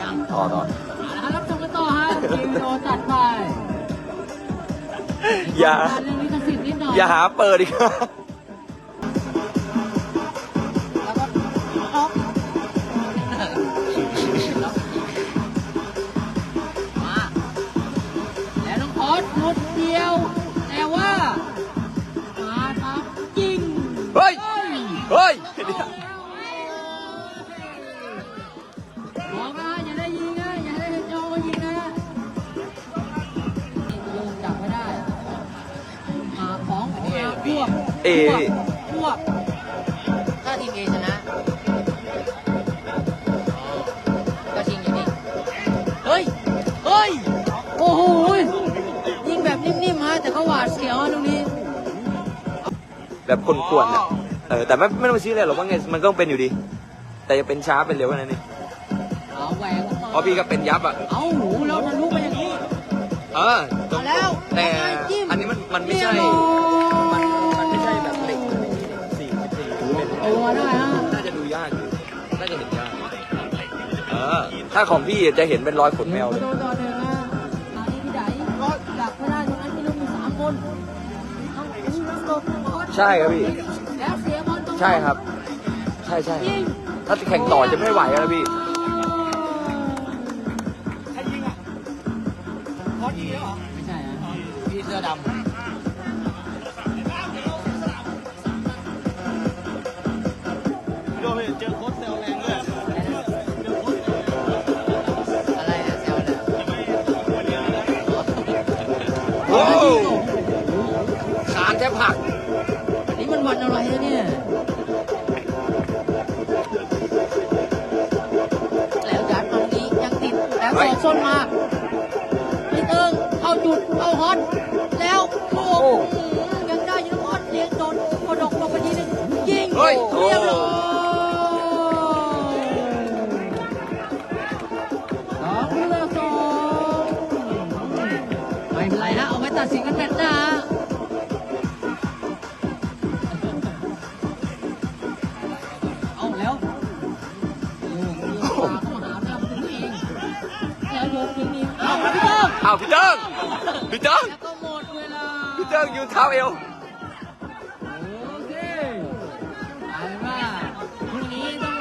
ยังต่อต่อเอาละครับรับชมกันต่อฮะทีมโดจัดไปอย่า การเรื่องลิขสิทธิ์นิดหน่อยอย่าหาเปิดอีกแล้วก็ออกมาแล้วน้องพอสหลุดเดียว แต่ว่า มาทำจริงเฮ้ย เฮ้ยบอกนะ เอพวกถ้าทีมเอชนะก็ชิงอย่างนี้เฮ้ย เฮ้ย โอ้โห ยิงแบบนิ่มๆฮะแต่เขาหวาดเสียวฮะตรงนี้ แบบคนกวนๆอะเออแต่ไม่ไม่ต้องไปชี้เลยหรอกว่าไงมันก็เป็นอยู่ดี แต่จะเป็นช้าเป็นเร็วแค่นั้นเองเอาแหวกออกมาเพราะพี่ก็เป็นยับอะ เอาหนูแล้วทะลุไปอย่างนี้ เออตรงมาแล้วแต่จิ้มอันนี้มันมันไม่ใช่ เรียบร้ ตัวได้ฮะน่าจะดูยากอยู่น่าจะเห็นยากเออถ้าของพี่จะเห็นเป็นรอยขนแมวเลย โดนต่อหนึ่งนะอันนี้พี่ไดดักไม่ได้ตรงนั้นมีลูกมีสามคนเอาอุ้ยแล้วโดนบใช่ครับพี่ แล้วเสียบอลตรงใช่ครับ ใช่ใช่ยิง ถ้าแข่งต่อจะไม่ไหวแล้วพี่ ดนเจอโค้ชเซลแรงด้วยำอะไรนะแซวเลยโอ้ขานแทบหักนี่มันวันอะไรนะเนี่ยแล้วยัดตรงนี้ยังติดแล้วสอกส้นมาพี่เติงเอาจุดเอาฮอตแล้วโอ้ ดสินกันเป็นหน้าฮะเอาแล้วโยกโยกมาเข้าหาแม่คุณเองแล้วโยกยิงอีกเอาพี่เติ้งอ้าพี่เติ้งพี่เติ้งแล้วก็หมดเวลา พี่เติ้งยืนเท้าเอว